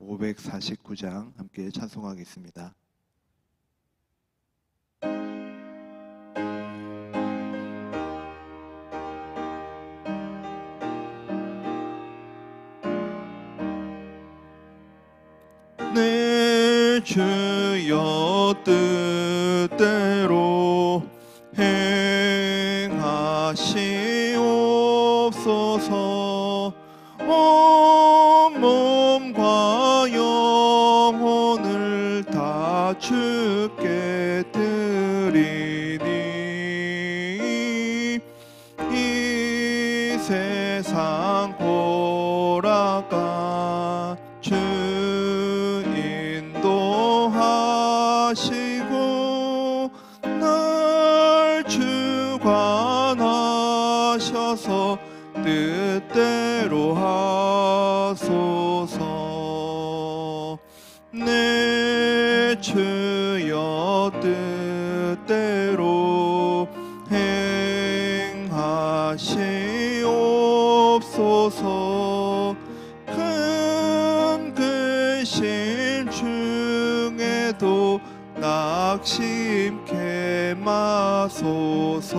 549장 함께 찬송하겠습니다. 내 주여 뜻대로 행하시옵소서 근심 중에도 낙심케 마소서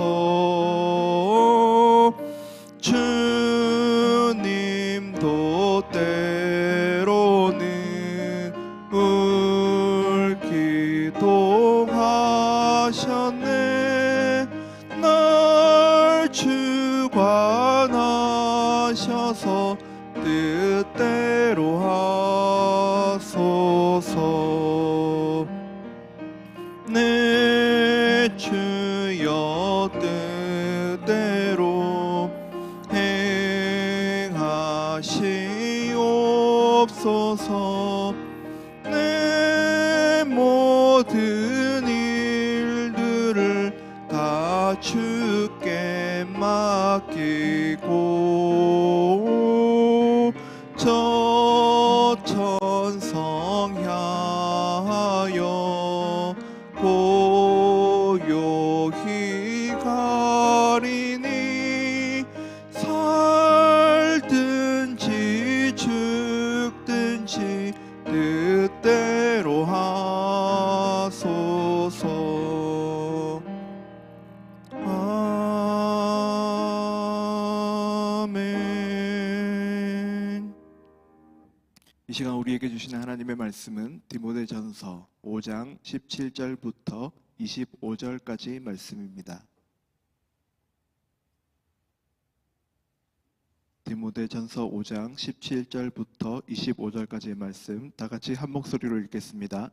주께 맡기고 하나님의 말씀은 디모데전서 5장 17절부터 25절까지 말씀입니다. 디모데전서 5장 17절부터 25절까지의 말씀 다 같이 한 목소리로 읽겠습니다.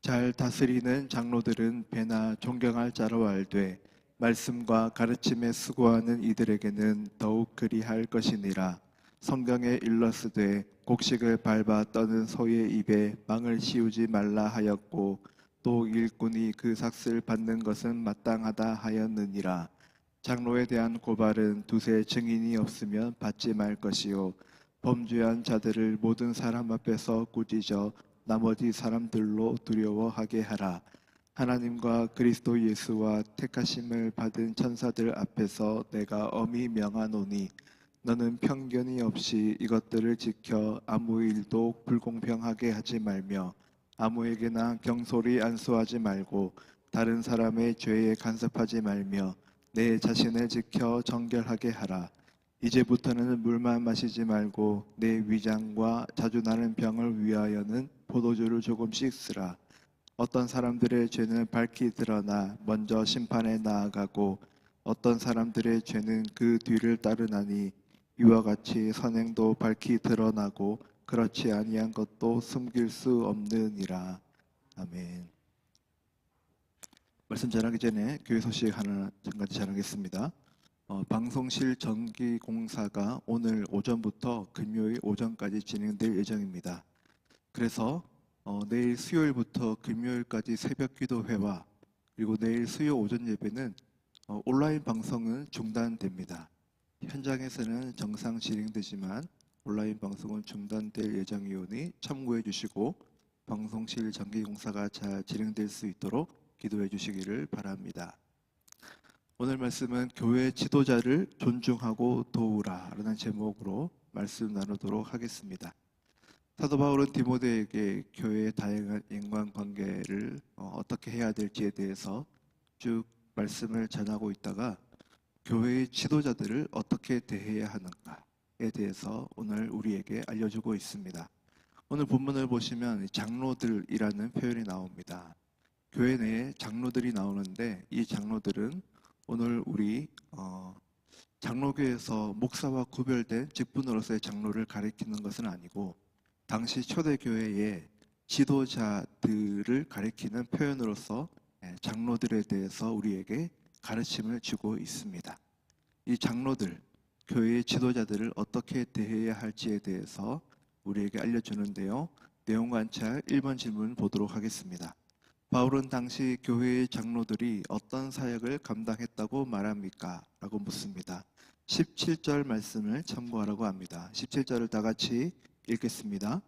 잘 다스리는 장로들은 배나 존경할 자로 알되 말씀과 가르침에 수고하는 이들에게는 더욱 그리할 것이니라. 성경에 일러스되 곡식을 밟아 떠는 소의 입에 망을 씌우지 말라 하였고 또 일꾼이 그 삭슬 받는 것은 마땅하다 하였느니라. 장로에 대한 고발은 두세 증인이 없으면 받지 말 것이요 범죄한 자들을 모든 사람 앞에서 꾸짖어 나머지 사람들로 두려워하게 하라. 하나님과 그리스도 예수와 택하심을 받은 천사들 앞에서 내가 엄히 명하노니 너는 편견이 없이 이것들을 지켜 아무 일도 불공평하게 하지 말며 아무에게나 경솔히 안수하지 말고 다른 사람의 죄에 간섭하지 말며 내 자신을 지켜 정결하게 하라. 이제부터는 물만 마시지 말고 내 위장과 자주 나는 병을 위하여는 포도주를 조금씩 쓰라. 어떤 사람들의 죄는 밝히 드러나 먼저 심판에 나아가고 어떤 사람들의 죄는 그 뒤를 따르나니 이와 같이 선행도 밝히 드러나고 그렇지 아니한 것도 숨길 수 없느니라. 아멘. 말씀 전하기 전에 교회 소식 하나 한 가지 전하겠습니다. 어, 방송실 전기 공사가 오늘 오전부터 금요일 오전까지 진행될 예정입니다. 그래서 어, 내일 수요일부터 금요일까지 새벽 기도회와 그리고 내일 수요 오전 예배는 어, 온라인 방송은 중단됩니다. 현장에서는 정상 진행되지만 온라인 방송은 중단될 예정이오니 참고해 주시고 방송실 전기 공사가 잘 진행될 수 있도록 기도해 주시기를 바랍니다. 오늘 말씀은 교회 지도자를 존중하고 도우라 라는 제목으로 말씀 나누도록 하겠습니다. 사도 바울은 디모데에게 교회의 다양한 인간관계를 어, 어떻게 해야 될지에 대해서 쭉 말씀을 전하고 있다가 교회의 지도자들을 어떻게 대해야 하는가에 대해서 오늘 우리에게 알려주고 있습니다. 오늘 본문을 보시면 장로들이라는 표현이 나옵니다. 교회 내에 장로들이 나오는데 이 장로들은 오늘 우리 어, 장로교에서 목사와 구별된 직분으로서의 장로를 가리키는 것은 아니고 당시 초대교회의 지도자들을 가리키는 표현으로서 예, 장로들에 대해서 우리에게 가르침을 주고 있습니다. 이 장로들, 교회의 지도자들을 어떻게 대해야 할지에 대해서 우리에게 알려주는데요. 내용 관찰 1번 질문 보도록 하겠습니다. 바울은 당시 교회의 장로들이 어떤 사역을 감당했다고 말합니까? 라고 묻습니다. 17절 말씀을 참고하라고 합니다. 17절을 다 같이 읽겠습니다.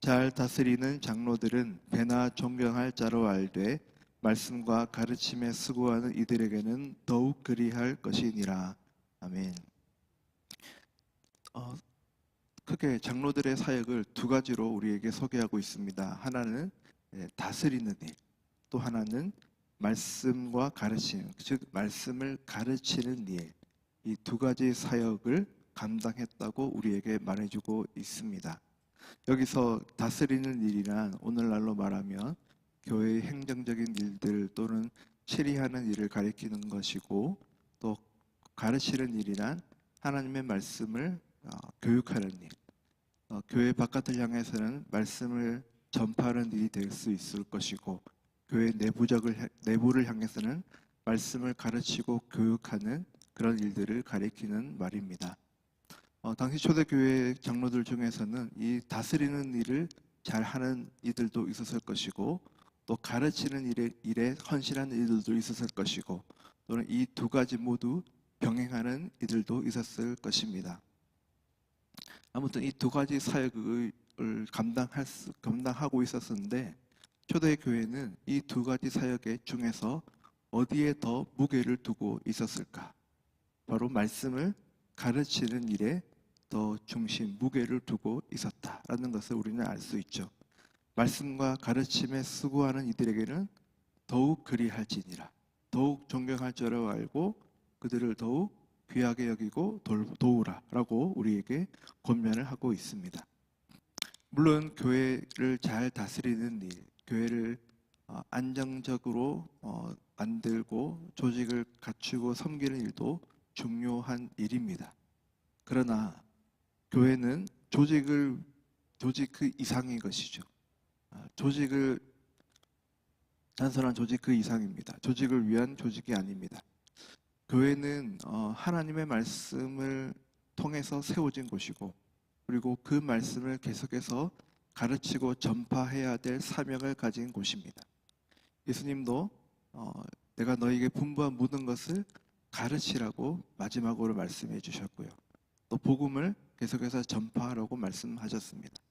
잘 다스리는 장로들은 배나 존경할 자로 알되 말씀과 가르침에 수고하는 이들에게는 더욱 그리할 것이니라. 아멘. 어, 크게 장로들의 사역을 두 가지로 우리에게 소개하고 있습니다. 하나는 예, 다스리는 일, 또 하나는 말씀과 가르침, 즉 말씀을 가르치는 일. 이 두 가지 사역을 감당했다고 우리에게 말해주고 있습니다. 여기서 다스리는 일이란 오늘날로 말하면 교회의 행정적인 일들 또는 체리하는 일을 가리키는 것이고 또 가르치는 일이란 하나님의 말씀을 어, 교육하는 일. 어, 교회 바깥을 향해서는 말씀을 전파하는 일이 될 수 있을 것이고 교회 내부적을 향- 내부를 향해서는 말씀을 가르치고 교육하는 그런 일들을 가리키는 말입니다. 어, 당시 초대교회 장로들 중에서는 이 다스리는 일을 잘 하는 이들도 있었을 것이고 또 가르치는 일에, 일에 헌신하는 이들도 있었을 것이고 또는 이 두 가지 모두 병행하는 이들도 있었을 것입니다. 아무튼 이 두 가지 사역을 감당할 수, 감당하고 있었는데 초대 교회는 이 두 가지 사역의 중에서 어디에 더 무게를 두고 있었을까? 바로 말씀을 가르치는 일에 더 중심, 무게를 두고 있었다라는 것을 우리는 알 수 있죠. 말씀과 가르침에 수고하는 이들에게는 더욱 그리할지니라. 더욱 존경할 줄을 알고 그들을 더욱 귀하게 여기고 돌- 도우라라고 우리에게 권면을 하고 있습니다. 물론 교회를 잘 다스리는 일, 교회를 어, 안정적으로 어, 만들고 조직을 갖추고 섬기는 일도 중요한 일입니다. 그러나 교회는 조직을 조직 그 이상인 것이죠. 아, 조직을 단순한 조직 그 이상입니다. 조직을 위한 조직이 아닙니다. 교회는 어, 하나님의 말씀을 통해서 세워진 곳이고 그리고 그 말씀을 계속해서 가르치고 전파해야 될 사명을 가진 곳입니다. 예수님도 어, 내가 너에게 분부한 모든 것을 가르치라고 마지막으로 말씀해 주셨고요. 또 복음을 계속해서 전파하라고 말씀하셨습니다.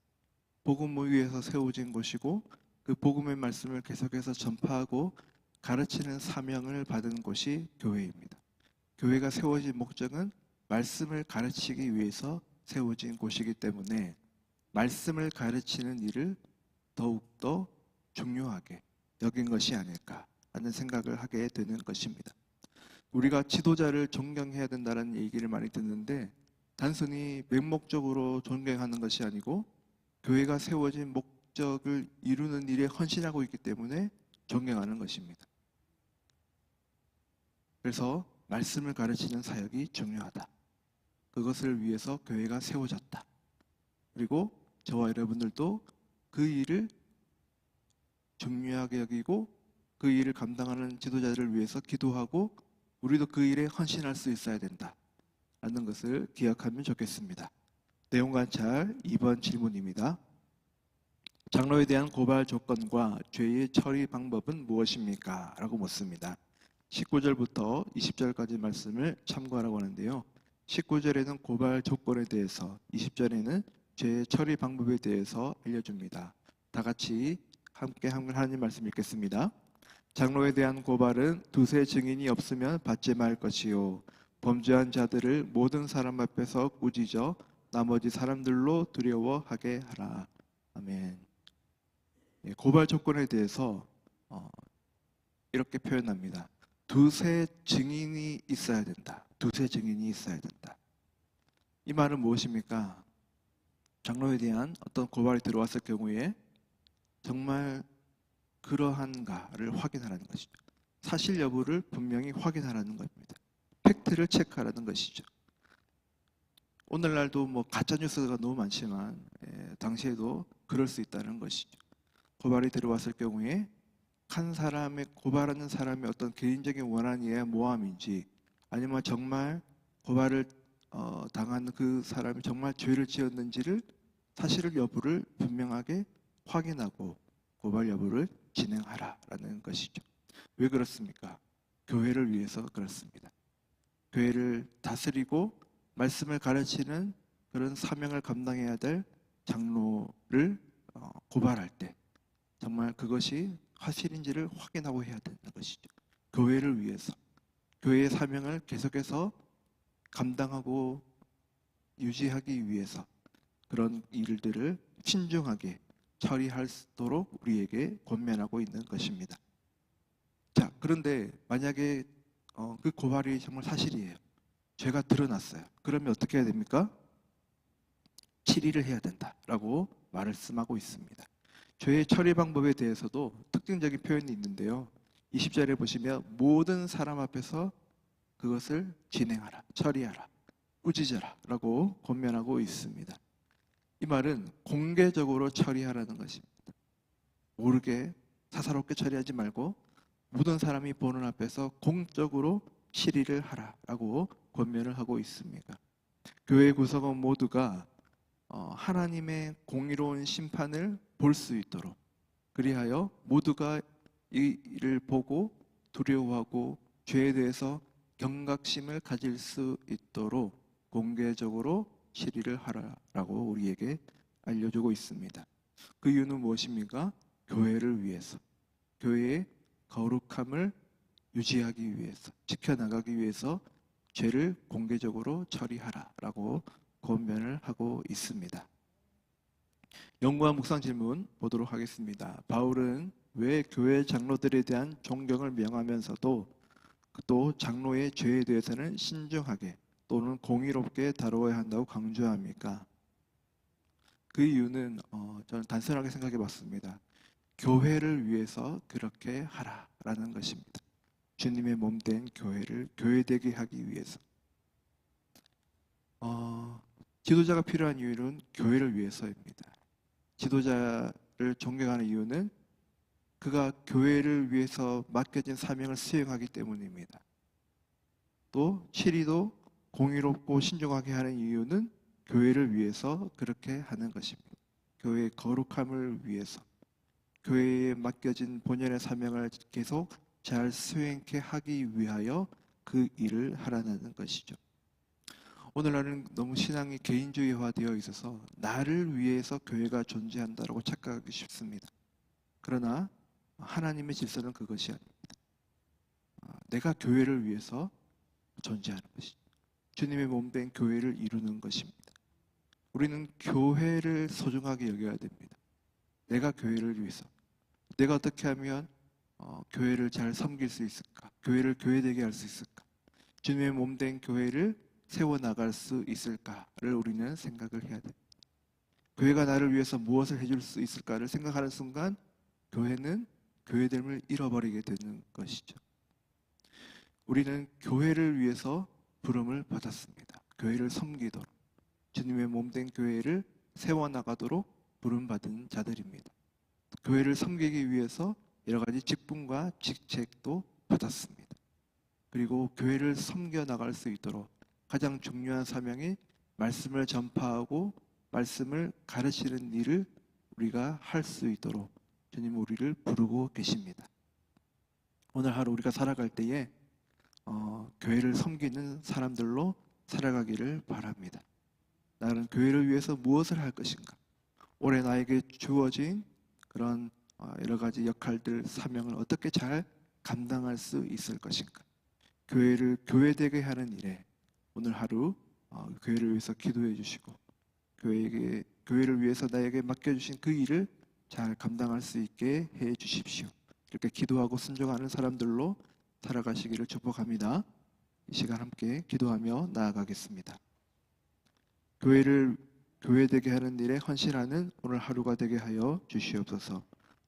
복음 위에서 세워진 곳이고 그 복음의 말씀을 계속해서 전파하고 가르치는 사명을 받은 곳이 교회입니다. 교회가 세워진 목적은 말씀을 가르치기 위해서 세워진 곳이기 때문에 말씀을 가르치는 일을 더욱더 중요하게 여긴 것이 아닐까 하는 생각을 하게 되는 것입니다. 우리가 지도자를 존경해야 된다는 얘기를 많이 듣는데 단순히 맹목적으로 존경하는 것이 아니고 교회가 세워진 목 목적을 이루는 일에 헌신하고 있기 때문에 존경하는 것입니다. 그래서 말씀을 가르치는 사역이 중요하다. 그것을 위해서 교회가 세워졌다. 그리고 저와 여러분들도 그 일을 중요하게 여기고 그 일을 감당하는 지도자들을 위해서 기도하고 우리도 그 일에 헌신할 수 있어야 된다. 라는 것을 기억하면 좋겠습니다. 내용 관찰 2번 질문입니다. 장로에 대한 고발 조건과 죄의 처리 방법은 무엇입니까? 라고 묻습니다. 19절부터 20절까지 말씀을 참고하라고 하는데요. 19절에는 고발 조건에 대해서, 20절에는 죄의 처리 방법에 대해서 알려줍니다. 다 같이 함께 하나님 말씀 읽겠습니다. 장로에 대한 고발은 두세 증인이 없으면 받지 말 것이요. 범죄한 자들을 모든 사람 앞에서 꾸짖어 나머지 사람들로 두려워하게 하라. 아멘. 예, 고발 조건에 대해서 어, 이렇게 표현합니다. 두세 증인이 있어야 된다. 두세 증인이 있어야 된다. 이 말은 무엇입니까? 장로에 대한 어떤 고발이 들어왔을 경우에 정말 그러한가를 확인하라는 것이죠. 사실 여부를 분명히 확인하라는 겁니다. 팩트를 체크하라는 것이죠. 오늘날도 뭐 가짜 뉴스가 너무 많지만 예, 당시에도 그럴 수 있다는 것이죠. 고발이 들어왔을 경우에 한 사람의 고발하는 사람의 어떤 개인적인 원한이야 모함인지 아니면 정말 고발을 어, 당한 그 사람이 정말 죄를 지었는지를 사실을 여부를 분명하게 확인하고 고발 여부를 진행하라라는 것이죠. 왜 그렇습니까? 교회를 위해서 그렇습니다. 교회를 다스리고 말씀을 가르치는 그런 사명을 감당해야 될 장로를 어, 고발할 때 정말 그것이 사실인지를 확인하고 해야 되는 것이죠. 교회를 위해서 교회의 사명을 계속해서 감당하고 유지하기 위해서 그런 일들을 신중하게 처리할수도록 우리에게 권면하고 있는 것입니다. 자, 그런데 만약에 어, 그 고발이 정말 사실이에요. 죄가 드러났어요. 그러면 어떻게 해야 됩니까? 치리를 해야 된다라고 말씀하고 있습니다. 죄의 처리 방법에 대해서도 특징적인 표현이 있는데요. 20절에 보시면 모든 사람 앞에서 그것을 진행하라, 처리하라, 꾸짖어라 라고 권면하고 있습니다. 이 말은 공개적으로 처리하라는 것입니다. 모르게 사사롭게 처리하지 말고 모든 사람이 보는 앞에서 공적으로 실의를 하라라고 권면을 하고 있습니다. 교회 구성원 모두가 어, 하나님의 공의로운 심판을 볼 수 있도록 그리하여 모두가 이 일을 보고 두려워하고 죄에 대해서 경각심을 가질 수 있도록 공개적으로 실의를 하라라고 우리에게 알려주고 있습니다. 그 이유는 무엇입니까? 교회를 위해서, 교회의 거룩함을 유지하기 위해서, 지켜나가기 위해서 죄를 공개적으로 처리하라라고 권면을 하고 있습니다. 연구와 묵상 질문 보도록 하겠습니다. 바울은 왜 교회 장로들에 대한 존경을 명하면서도 또 장로의 죄에 대해서는 신중하게 또는 공의롭게 다루어야 한다고 강조합니까? 그 이유는 어, 저는 단순하게 생각해 봤습니다. 교회를 위해서 그렇게 하라라는 것입니다. 주님의 몸 된 교회를 교회되게 하기 위해서. 어, 지도자가 필요한 이유는 교회를 위해서입니다. 지도자를 존경하는 이유는 그가 교회를 위해서 맡겨진 사명을 수행하기 때문입니다. 또 시리도 공의롭고 신중하게 하는 이유는 교회를 위해서 그렇게 하는 것입니다. 교회의 거룩함을 위해서 교회에 맡겨진 본연의 사명을 계속 잘 수행케 하기 위하여 그 일을 하라는 것이죠. 오늘날은 너무 신앙이 개인주의화되어 있어서 나를 위해서 교회가 존재한다고 착각하기 쉽습니다. 그러나 하나님의 질서는 그것이 아닙니다. 아, 내가 교회를 위해서 존재하는 것이죠. 주님의 몸된 교회를 이루는 것입니다. 우리는 교회를 소중하게 여겨야 됩니다. 내가 교회를 위해서 내가 어떻게 하면 어, 교회를 잘 섬길 수 있을까? 교회를 교회되게 할 수 있을까? 주님의 몸 된 교회를 세워 나갈 수 있을까를 우리는 생각을 해야 됩니다. 교회가 나를 위해서 무엇을 해줄 수 있을까를 생각하는 순간 교회는 교회됨을 잃어버리게 되는 것이죠. 우리는 교회를 위해서 부름을 받았습니다. 교회를 섬기도록 주님의 몸된 교회를 세워 나가도록 부름 받은 자들입니다. 교회를 섬기기 위해서 여러 가지 직분과 직책도 받았습니다. 그리고 교회를 섬겨 나갈 수 있도록 가장 중요한 사명이 말씀을 전파하고 말씀을 가르치는 일을 우리가 할 수 있도록 주님 우리를 부르고 계십니다. 오늘 하루 우리가 살아갈 때에 어, 교회를 섬기는 사람들로 살아가기를 바랍니다. 나는 교회를 위해서 무엇을 할 것인가? 올해 나에게 주어진 그런 어, 여러 가지 역할들, 사명을 어떻게 잘 감당할 수 있을 것인가? 교회를 교회되게 하는 일에 오늘 하루 어, 교회를 위해서 기도해 주시고 교회에게 교회를 위해서 나에게 맡겨 주신 그 일을 잘 감당할 수 있게 해 주십시오. 이렇게 기도하고 순종하는 사람들로 살아가시기를 축복합니다. 이 시간 함께 기도하며 나아가겠습니다. 교회를 교회되게 하는 일에 헌신하는 오늘 하루가 되게 하여 주시옵소서.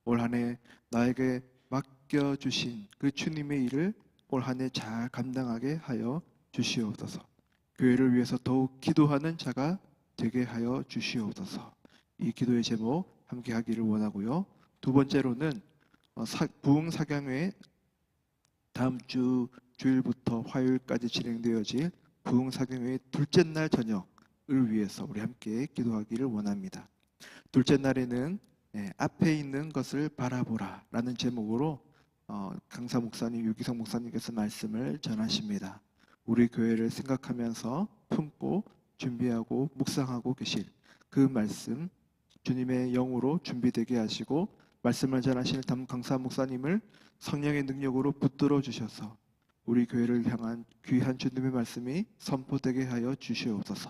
올 한 해 나에게 맡겨 주신 그 주님의 일을 올 한 해 잘 감당하게 하여 주시옵소서. 교회를 위해서 더욱 기도하는 자가 되게 하여 주시옵소서. 이 기도의 제목 함께 하기를 원하고요. 두 번째로는 어, 부흥 사경회 다음 주 주일부터 화요일까지 진행되어질 부흥 사경회 둘째 날 저녁을 위해서 우리 함께 기도하기를 원합니다. 둘째 날에는 예, 앞에 있는 것을 바라보라라는 제목으로 어, 강사 목사님 유기성 목사님께서 말씀을 전하십니다. 우리 교회를 생각하면서 품고 준비하고 묵상하고 계실 그 말씀 주님의 영으로 준비되게 하시고 말씀을 전하실 담 강사 목사님을 성령의 능력으로 붙들어 주셔서 우리 교회를 향한 귀한 주님의 말씀이 선포되게 하여 주시옵소서.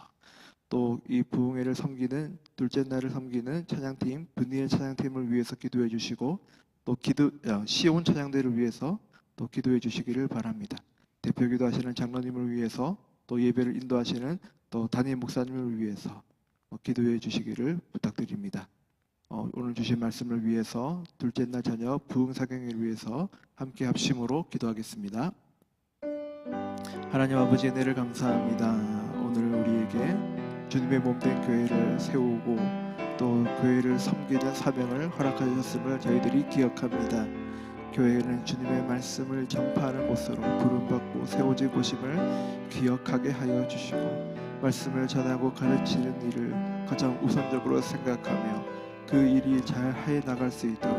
또 이 부흥회를 섬기는 둘째 날을 섬기는 찬양팀 분이엘 찬양팀을 위해서 기도해 주시고 또 기도 어, 시온 찬양대를 위해서 또 기도해 주시기를 바랍니다. 대표 기도하시는 장로님을 위해서 또 예배를 인도하시는 또 담임 목사님을 위해서 어, 기도해 주시기를 부탁드립니다. 어, 오늘 주신 말씀을 위해서 둘째 날 저녁 부흥 사경을 위해서 함께 합심으로 기도하겠습니다. 하나님 아버지 은혜를 감사합니다. 오늘 우리에게 주님의 몸된 교회를 세우고 또 교회를 섬기는 사명을 허락하셨음을 저희들이 기억합니다. 교회는 주님의 말씀을 전파하는 곳으로 부름받고 세워진 곳임을 기억하게 하여 주시고 말씀을 전하고 가르치는 일을 가장 우선적으로 생각하며 그 일이 잘 해 나갈 수 있도록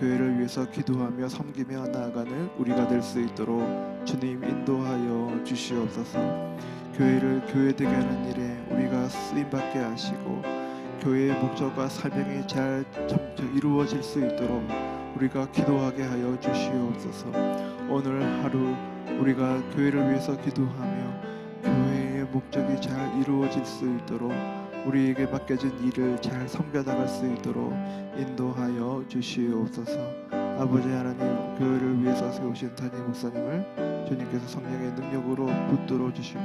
교회를 위해서 기도하며 섬기며 나아가는 우리가 될 수 있도록 주님 인도하여 주시옵소서. 교회를 교회되게 하는 일에 우리가 쓰임 받게 하시고 교회의 목적과 사명이 잘 이루어질 수 있도록 우리가 기도하게 하여 주시옵소서. 오늘 하루 우리가 교회를 위해서 기도하며 교회의 목적이 잘 이루어질 수 있도록 우리에게 맡겨진 일을 잘 섬겨나갈 수 있도록 인도하여 주시옵소서. 아버지 하나님 교회를 위해서 세우신 담임 목사님을 주님께서 성령의 능력으로 붙들어 주시고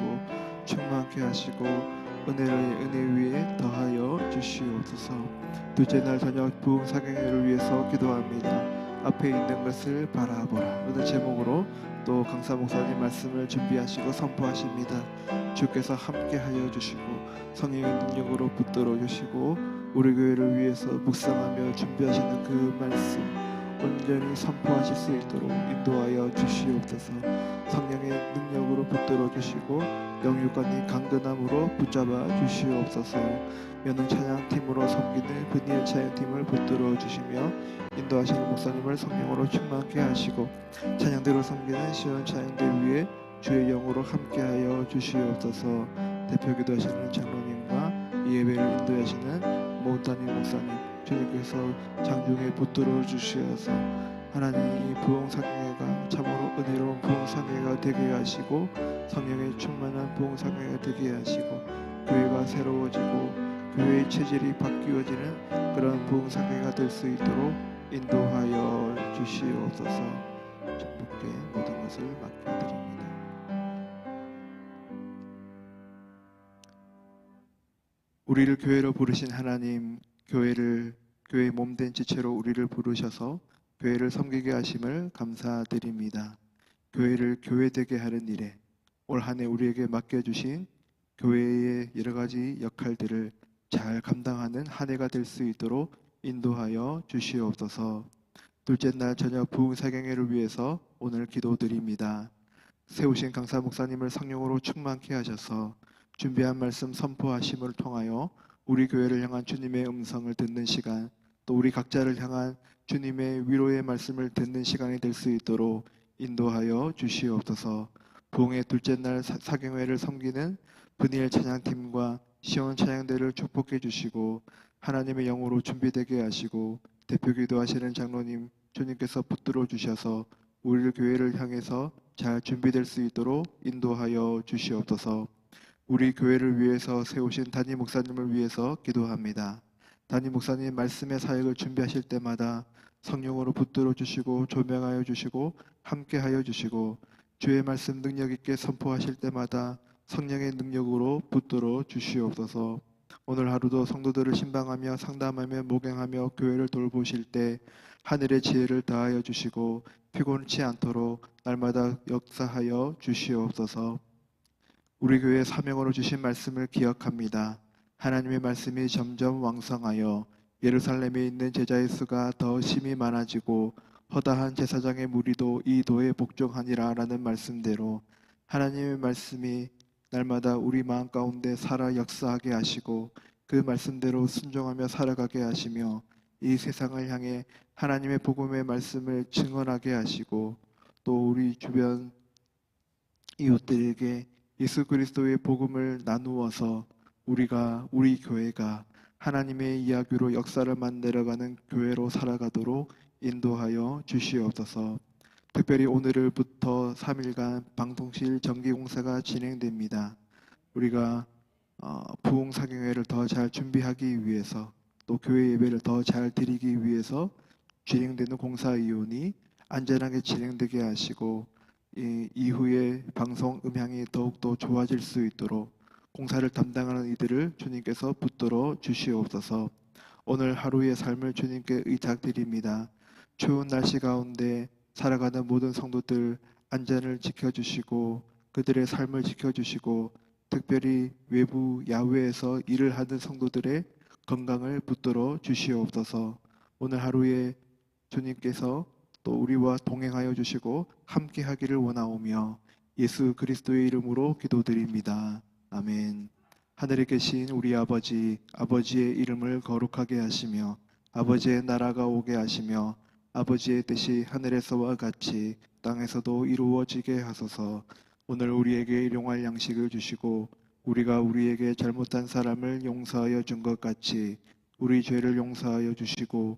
충만케 하시고 은혜의 은혜 위에 더하여 주시옵소서. 둘째 날 저녁 부흥 사경회를 위해서 기도합니다. 앞에 있는 것을 바라보라. 오늘 제목으로 또 강사 목사님 말씀을 준비하시고 선포하십니다. 주께서 함께하여 주시고 성령의 능력으로 붙들어 주시고 우리 교회를 위해서 묵상하며 준비하시는 그 말씀 온전히 선포하실 수 있도록 인도하여 주시옵소서. 성령의 능력으로 붙들어 주시고 영육관이 강건함으로 붙잡아 주시옵소서. 여는 찬양팀으로 섬기는 분이엘 찬양팀을 붙들어 주시며 인도하시는 목사님을 성령으로 충만케 하시고 찬양대로 섬기는 시원 찬양대 위에 주의 영으로 함께하여 주시옵소서. 대표 기도하시는 장로님과 예배를 인도하시는 모단님 목사님 주님께서 장중에 붙들어 주시어서 하나님 이 부흥사경회가 참으로 은혜로운 부흥사경회가 되게 하시고 성령의 충만한 부흥사경회가 되게 하시고 교회가 새로워지고 교회의 체질이 바뀌어지는 그런 부흥사경회가 될 수 있도록 인도하여 주시옵소서 주님께 모든 것을 맡겨드립니다. 우리를 교회로 부르신 하나님, 교회를 교회 몸된 지체로 우리를 부르셔서 교회를 섬기게 하심을 감사드립니다. 교회를 교회되게 하는 일에 올 한해 우리에게 맡겨주신 교회의 여러 가지 역할들을 잘 감당하는 한 해가 될 수 있도록 인도하여 주시옵소서. 둘째 날 저녁 부흥 사경회를 위해서 오늘 기도드립니다. 세우신 강사 목사님을 성령으로 충만케 하셔서 준비한 말씀 선포하심을 통하여 우리 교회를 향한 주님의 음성을 듣는 시간, 또 우리 각자를 향한 주님의 위로의 말씀을 듣는 시간이 될 수 있도록 인도하여 주시옵소서. 부흥의 둘째 날 사- 사경회를 섬기는 분이엘 찬양팀과 시온 찬양대를 축복해 주시고 하나님의 영으로 준비되게 하시고 대표 기도하시는 장로님 주님께서 붙들어 주셔서 우리 교회를 향해서 잘 준비될 수 있도록 인도하여 주시옵소서. 우리 교회를 위해서 세우신 담임 목사님을 위해서 기도합니다. 담임 목사님 말씀의 사역을 준비하실 때마다 성령으로 붙들어 주시고 조명하여 주시고 함께하여 주시고 주의 말씀 능력 있게 선포하실 때마다 성령의 능력으로 붙들어 주시옵소서. 오늘 하루도 성도들을 신방하며 상담하며 목양하며 교회를 돌보실 때 하늘의 지혜를 다하여 주시고 피곤치 않도록 날마다 역사하여 주시옵소서. 우리 교회 사명으로 주신 말씀을 기억합니다. 하나님의 말씀이 점점 왕성하여 예루살렘에 있는 제자의 수가 더 심히 많아지고 허다한 제사장의 무리도 이 도에 복종하니라라는 말씀대로 하나님의 말씀이 날마다 우리 마음 가운데 살아 역사하게 하시고 그 말씀대로 순종하며 살아가게 하시며 이 세상을 향해 하나님의 복음의 말씀을 증언하게 하시고 또 우리 주변 이웃들에게 예수 그리스도의 복음을 나누어서 우리가 우리 교회가 하나님의 이야기로 역사를 만들어가는 교회로 살아가도록 인도하여 주시옵소서. 특별히 오늘부터 3일간 방통실 정기 공사가 진행됩니다. 우리가 어, 부흥 사경회를 더 잘 준비하기 위해서 또 교회 예배를 더 잘 드리기 위해서 진행되는 공사 이혼이 안전하게 진행되게 하시고 이 이후에 방송 음향이 더욱더 좋아질 수 있도록 공사를 담당하는 이들을 주님께서 붙들어 주시옵소서. 오늘 하루의 삶을 주님께 의탁드립니다. 추운 날씨 가운데 살아가는 모든 성도들 안전을 지켜주시고 그들의 삶을 지켜주시고 특별히 외부 야외에서 일을 하는 성도들의 건강을 붙들어 주시옵소서. 오늘 하루에 주님께서 또 우리와 동행하여 주시고 함께 하기를 원하오며 예수 그리스도의 이름으로 기도드립니다. 아멘. 하늘에 계신 우리 아버지, 아버지의 이름을 거룩하게 하시며 아버지의 나라가 오게 하시며 아버지의 뜻이 하늘에서와 같이 땅에서도 이루어지게 하소서. 오늘 우리에게 일용할 양식을 주시고 우리가 우리에게 잘못한 사람을 용서하여 준 것 같이 우리 죄를 용서하여 주시고